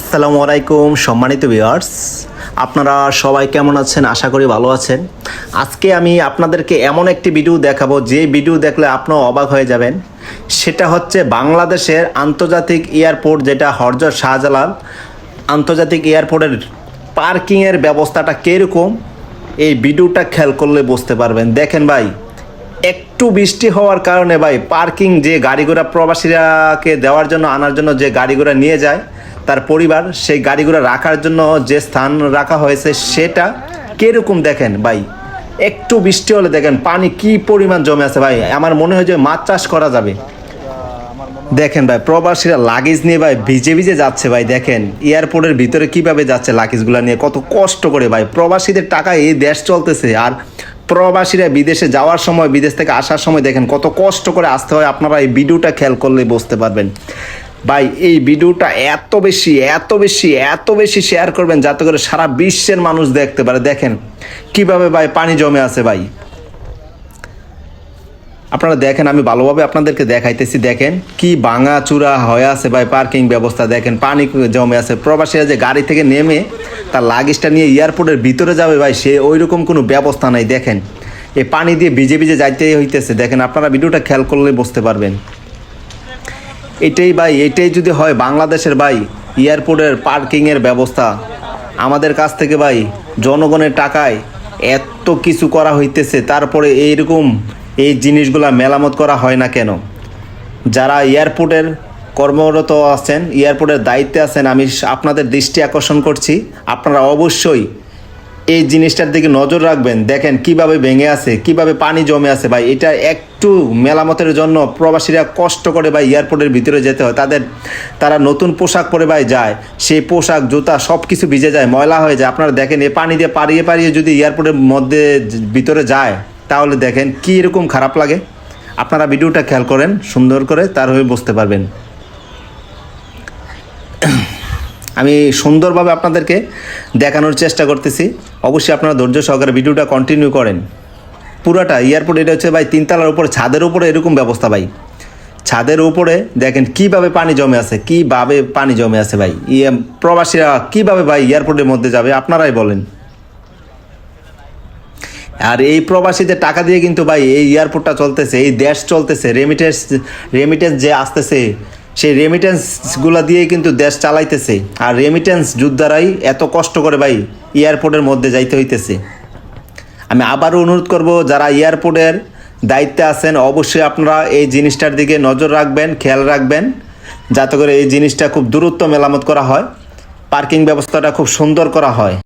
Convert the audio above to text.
আসসালামু আলাইকুম, সম্মানিত ভিউয়ার্স। আপনারা সবাই কেমন আছেন? আশা করি ভালো আছেন। আজকে আমি আপনাদেরকে এমন একটি ভিডিও দেখাবো, যে ভিডিও দেখলে আপনারা অবাক হয়ে যাবেন। সেটা হচ্ছে বাংলাদেশের আন্তর্জাতিক এয়ারপোর্ট, যেটা হরজর শাহজালাল। আন্তর্জাতিক এয়ারপোর্টের পার্কিংয়ের ব্যবস্থাটা কীরকম? এই ভিডিওটা খেয়াল করলে বুঝতে পারবেন। দেখেন ভাই, একটু বৃষ্টি হওয়ার কারণে ভাই, পার্কিং যে গাড়ি ঘোড়া প্রবাসীরাকে দেওয়ার জন্য, আনার জন্য যে গাড়ি ঘোড়া নিয়ে যায় তার পরিবার সেই গাড়িগুলো রাখার জন্য যে স্থান রাখা হয়েছে সেটা কীরকম দেখেন ভাই? একটু বৃষ্টি হলে দেখেন পানি কি পরিমাণ জমে আছে ভাই? আমার মনে হয় যে মাছ চাষ করা যাবে। দেখেন ভাই, প্রবাসীরা লাগেজ নিয়ে ভাই ভিজে ভিজে যাচ্ছে ভাই, দেখেন। এয়ারপোর্টের ভিতরে কীভাবে যাচ্ছে লাগেজগুলো নিয়ে, কত কষ্ট করে ভাই। প্রবাসীদের টাকা এই দেশ চলতেছে আর প্রবাসীরা বিদেশে যাওয়ার সময়, বিদেশ থেকে আসার সময় দেখেন কত কষ্ট করে আসতে হয়। আপনারা এই ভিডিওটা খেয়াল করলে বুঝতে পারবেন। ভাই, এই ভিডিওটা এত বেশি এত বেশি এত বেশি শেয়ার করবেন যাতে করে সারা বিশ্বের মানুষ দেখতে পারে। দেখেন কীভাবে ভাই পানি জমে আছে ভাই। আপনারা দেখেন, আমি ভালোভাবে আপনাদেরকে দেখাইতেছি। দেখেন কি ভাঙা চূড়া হয়ে আছে ভাই পার্কিং ব্যবস্থা। দেখেন পানি জমে আছে। প্রবাসীরা যে গাড়ি থেকে নেমে তার লাগেজটা নিয়ে এয়ারপোর্টের ভিতরে যাবে ভাই, সে ওই রকম কোনো ব্যবস্থা নাই। দেখেন, এই পানি দিয়ে ভিজে ভিজে যাইতে হইতেছে। দেখেন, আপনারা ভিডিওটা খেয়াল করলে বুঝতে পারবেন। এটাই ভাই, এটাই যদি হয় বাংলাদেশের ভাই, এয়ারপোর্টের পার্কিংয়ের ব্যবস্থা। আমাদের কাছ থেকে ভাই, জনগণের টাকায় এত কিছু করা হইতেছে, তারপরে এইরকম এই জিনিসগুলা মেরামত করা হয় না কেন? যারা এয়ারপোর্টের কর্মরত আছেন, এয়ারপোর্টের দায়িত্বে আছেন, আমি আপনাদের দৃষ্টি আকর্ষণ করছি। আপনারা অবশ্যই এই জিনিসটার দিকে নজর রাখবেন। দেখেন কীভাবে ভেঙে আছে, কীভাবে পানি জমে আছে ভাই, এটা একটু মেলামতের জন্য প্রবাসীরা কষ্ট করে বা এয়ারপোর্টের ভিতরে যেতে হয়। তাদের, তারা নতুন পোশাক পরে ভাই যায়, সেই পোশাক, জুতা সব কিছু ভিজে যায়, ময়লা হয়ে যায়। আপনারা দেখেন, এ পানি দিয়ে পাড়িয়ে পাড়িয়ে যদি এয়ারপোর্টের মধ্যে ভিতরে যায়, তাহলে দেখেন কী এরকম খারাপ লাগে। আপনারা ভিডিওটা খেয়াল করেন, সুন্দর করে তার হয়ে বুঝতে পারবেন। আমি সুন্দরভাবে আপনাদেরকে দেখানোর চেষ্টা করতেছি। অবশ্যই আপনারা ধৈর্য সহকারে ভিডিওটা কন্টিনিউ করেন। পুরাটা এয়ারপোর্ট এটা হচ্ছে ভাই তিনতলার উপরে, ছাদের উপরে এরকম ব্যবস্থা ভাই। ছাদের উপরে দেখেন কীভাবে পানি জমে আছে, কীভাবে পানি জমে আছে ভাই। ইয়ে প্রবাসীরা কীভাবে ভাই এয়ারপোর্টের মধ্যে যাবে, আপনারাই বলেন। আর এই প্রবাসীদের টাকা দিয়ে কিন্তু ভাই এই এয়ারপোর্টটা চলতেছে, এই দেশ চলতেছে রেমিটেন্স রেমিটেন্স যে আসতেছে, সেই রেমিটেন্সগুলো দিয়েই কিন্তু দেশ চালাইতেছে। আর রেমিটেন্স যোদ্ধারাই এত কষ্ট করে ভাই এয়ারপোর্টের মধ্যে যাইতে হইতেছে। আমি আবারও অনুরোধ করব, যারা এয়ারপোর্টের দায়িত্বে আছেন, অবশ্যই আপনারা এই জিনিসটার দিকে নজর রাখবেন, খেয়াল রাখবেন, যাতে করে এই জিনিসটা খুব দূরত্ব মেরামত করা হয়, পার্কিং ব্যবস্থাটা খুব সুন্দর করা হয়।